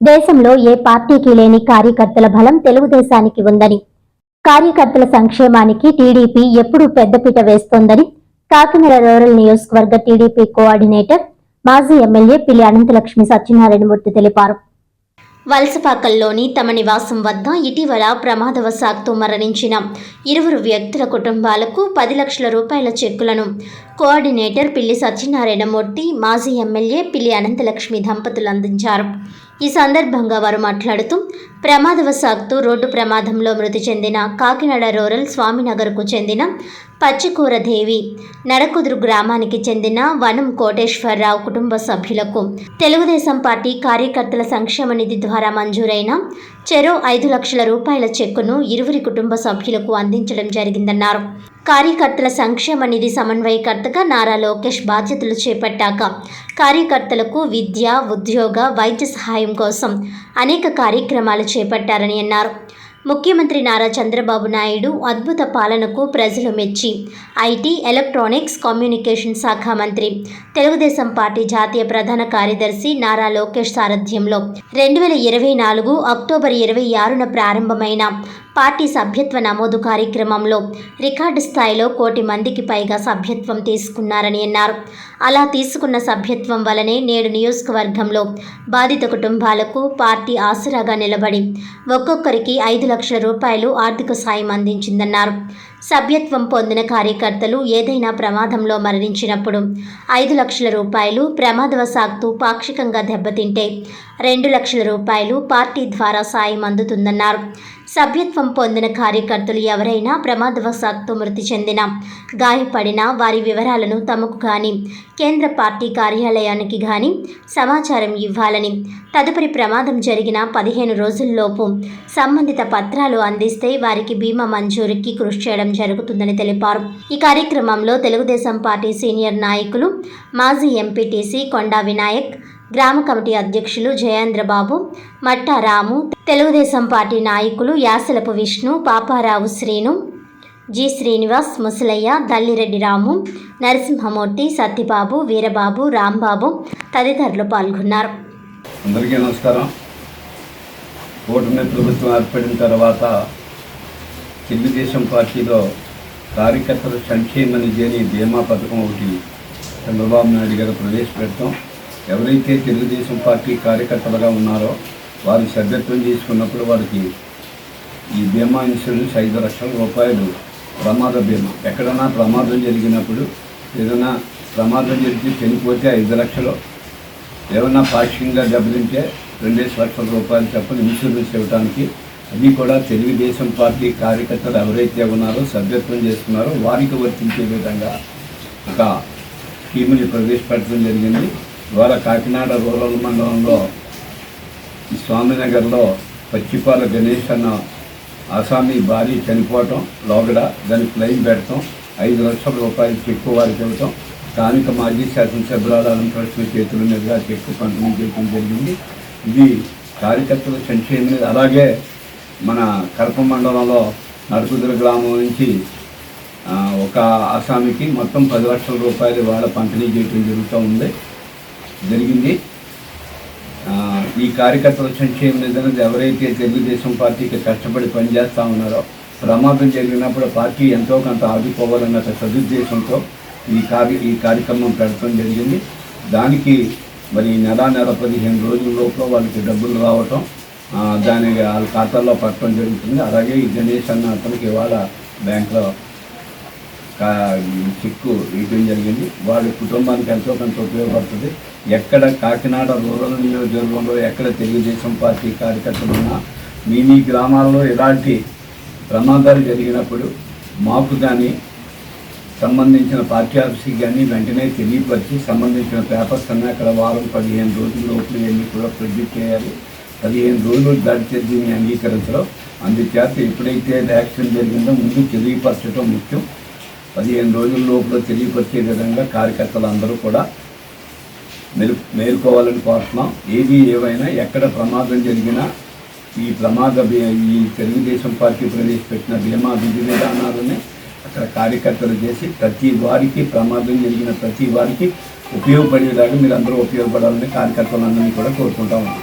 దేశంలో ఏ పార్టీకి లేని కార్యకర్తల బలం తెలుగుదేశానికి ఉందని కార్యకర్తల సంక్షేమానికి టీడీపీ ఎప్పుడూ పెద్దపీట వేస్తోందని కాకినాడ రూరల్ నియోజకవర్గ టీడీపీ కోఆర్డినేటర్ మాజీ ఎమ్మెల్యే పిల్లి అనంతలక్ష్మి సత్యనారాయణమూర్తి తెలిపారు. వలసపాకల్లోని తమ నివాసం వద్ద ఇటీవల ప్రమాదవశాత్తు మరణించిన ఇరువురు వ్యక్తుల కుటుంబాలకు పది లక్షల రూపాయల చెక్కులను కోఆర్డినేటర్ పిల్లి సత్యనారాయణమూర్తి మాజీ ఎమ్మెల్యే పిల్లి అనంతలక్ష్మి దంపతులు అందించారు. ఈ సందర్భంగా వారు మాట్లాడుతూ ప్రమాదవశాత్తు రోడ్డు ప్రమాదంలో మృతి చెందిన కాకినాడ రూరల్ స్వామినగర్కు చెందిన పచ్చికూరదేవి నరకుదురు నడకుదురు గ్రామానికి చెందిన వనం కోటేశ్వరరావు కుటుంబ సభ్యులకు తెలుగుదేశం పార్టీ కార్యకర్తల సంక్షేమ నిధి ద్వారా మంజూరైన చెరో ఐదు లక్షల రూపాయల చెక్కును ఇరువురి కుటుంబ సభ్యులకు అందించడం జరిగిందన్నారు. కార్యకర్తల సంక్షేమ నిధి సమన్వయకర్తగా నారా లోకేష్ బాధ్యతలు చేపట్టాక కార్యకర్తలకు విద్య ఉద్యోగ వైద్య సహాయం కోసం అనేక కార్యక్రమాలు చేపట్టారని అన్నారు. ముఖ్యమంత్రి నారా చంద్రబాబు నాయుడు అద్భుత పాలనకు ప్రజలు మెచ్చి ఐటీ ఎలక్ట్రానిక్స్ కమ్యూనికేషన్ శాఖ మంత్రి తెలుగుదేశం పార్టీ జాతీయ ప్రధాన కార్యదర్శి నారా లోకేష్ సారథ్యంలో రెండు వేల ఇరవై నాలుగు అక్టోబర్ ఇరవై ఆరున ప్రారంభమైన పార్టీ సభ్యత్వ నమోదు కార్యక్రమంలో రికార్డు స్థాయిలో కోటి మందికి పైగా సభ్యత్వం తీసుకున్నారని అన్నారు. అలా తీసుకున్న సభ్యత్వం వలనే నేడు నియోజకవర్గంలో బాధిత కుటుంబాలకు పార్టీ ఆసరాగా నిలబడి ఒక్కొక్కరికి ఐదు లక్షల రూపాయలు ఆర్థిక సాయం అందించిందన్నారు. సభ్యత్వం పొందిన కార్యకర్తలు ఏదైనా ప్రమాదంలో మరణించినప్పుడు ఐదు లక్షల రూపాయలు ప్రమాదవశాత్తు పాక్షికంగా దెబ్బతింటే రెండు లక్షల రూపాయలు పార్టీ ద్వారా సాయం అందుతుందన్నారు. సభ్యత్వం పొందిన కార్యకర్తలు ఎవరైనా ప్రమాదవశాత్తు మృతి చెందిన గాయపడిన వారి వివరాలను తమకు కానీ కేంద్ర పార్టీ కార్యాలయానికి కానీ సమాచారం ఇవ్వాలని తదుపరి ప్రమాదం జరిగిన పదిహేను రోజుల్లోపు సంబంధిత పత్రాలు అందిస్తే వారికి బీమా మంజూరుకి కృషి చేయడం జరుగుతుందని తెలిపారు. ఈ కార్యక్రమంలో తెలుగుదేశం పార్టీ సీనియర్ నాయకులు మాజీ ఎంపీటీసీ కొండా వినాయక్ గ్రామ కమిటీ అధ్యక్షులు జయేంద్రబాబు మట్టారాము తెలుగుదేశం పార్టీ నాయకులు యాసలపు విష్ణు పాపారావు శ్రీను జి శ్రీనివాస్ ముసలయ్య దల్లిరెడ్డి రాము నరసింహమూర్తి సత్యబాబు వీరబాబు రాంబాబు తదితరులు పాల్గొన్నారు. అందరికీ నమస్కారం. కూటమి ప్రభుత్వం ఏర్పడిన తర్వాత తెలుగుదేశం పార్టీలో కార్యకర్తల సంక్షేమ నిధి అని బీమా పథకం ఒకటి చంద్రబాబు నాయుడు గారు ప్రవేశపెడతాం. ఎవరైతే తెలుగుదేశం పార్టీ కార్యకర్తలుగా ఉన్నారో వారు సభ్యత్వం తీసుకున్నప్పుడు వారికి ఈ బీమా ఇన్సూరెన్స్ ఐదు లక్షల రూపాయలు ప్రమాద బీమా. ఎక్కడైనా ప్రమాదం జరిగినప్పుడు ఏదైనా ప్రమాదం జరిగి చనిపోతే ఐదు లక్షలు ఏమైనా పాక్షికంగా దెబ్బతింటే రెండేసి లక్షల రూపాయలు చెప్పని ఇన్సూరెన్స్ ఇవ్వడానికి అది కూడా తెలుగుదేశం పార్టీ కార్యకర్తలు ఎవరైతే ఉన్నారో సభ్యత్వం చేస్తున్నారో వారికి వర్తించే విధంగా ఒక స్కీముని ప్రవేశపెట్టడం జరిగింది. ద్వారా కాకినాడ రూరల్ మండలంలో స్వామినగర్లో పచ్చిపాల గణేష్ అన్న అసామీ భారీ చనిపోవటం లోగడ దాన్ని క్లెయిమ్ పెడతాం ఐదు లక్షల రూపాయలు చెక్కు వారికి ఇవ్వటం స్థానిక మాజీ శాసనసభ్యురాలు అనంతరక్షణ చేతుల మీదుగా చెక్కు పంపిణీ చేయడం జరిగింది. ఇది కార్యకర్తల సంక్షేమం అలాగే మన కడప మండలంలో నడుపుదుర గ్రామం నుంచి ఒక ఆసామికి మొత్తం పది లక్షల రూపాయలు వాళ్ళ పంపిణీ చేయడం జరుగుతూ ఉంది. జరిగింది. ఈ కార్యకర్తల సంక్షేమ నిధులు ఎవరైతే తెలుగుదేశం పార్టీకి కష్టపడి పనిచేస్తూ ఉన్నారో ప్రమాదం జరిగినప్పుడు పార్టీ ఎంతో కొంత ఆదుకోవాలన్న సదుద్దేశంతో ఈ కార్య ఈ కార్యక్రమం పెట్టడం జరిగింది. దానికి మరి నెల నెల పదిహేను రోజుల లోపల వాళ్ళకి డబ్బులు రావటం దాని వాళ్ళ ఖాతాల్లో పట్టడం జరుగుతుంది. అలాగే ఈ గణేష్ అన్న అతనికి ఇవాళ బ్యాంక్లో కా- చెక్కు ఇవ్వడం జరిగింది. వాళ్ళ కుటుంబానికి ఎంతో కొంత ఉపయోగపడుతుంది. ఎక్కడ కాకినాడ రూరల్ నియోజకవర్గంలో ఎక్కడ తెలుగుదేశం పార్టీ కార్యకర్తలు ఉన్నా మీ మీ గ్రామాల్లో ఎలాంటి ప్రమాదాలు జరిగినప్పుడు మాకు కానీ సంబంధించిన పార్టీ ఆఫీస్కి కానీ వెంటనే తెలియపరిచి సంబంధించిన పేపర్స్ అన్నీ అక్కడ వారం పదిహేను రోజుల లోపల ఇవన్నీ కూడా ప్రొడ్యూస్ చేయాలి. పదిహేను రోజులు దాటితే దీన్ని అంగీకరించడం. అందుచేత ఎప్పుడైతే యాక్సిడెంట్ జరిగిందో ముందు తెలియపరచడం ముఖ్యం. పదిహేను రోజుల లోపల తెలియపరిచే విధంగా కార్యకర్తలు అందరూ కూడా మెలు మేల్కోవాలని కోరుతున్నాం. ఏది ఏవైనా ఎక్కడ ప్రమాదం జరిగినా ఈ ప్రమాద ఈ తెలుగుదేశం పార్టీ ప్రవేశపెట్టిన బీమా విధి విధానాలని అక్కడ కార్యకర్తలు చేసి ప్రతి వారికి ప్రమాదం జరిగిన ప్రతి వారికి ఉపయోగపడేలాగా మీరు అందరూ ఉపయోగపడాలని కార్యకర్తలందరినీ కూడా కోరుకుంటా ఉన్నాం.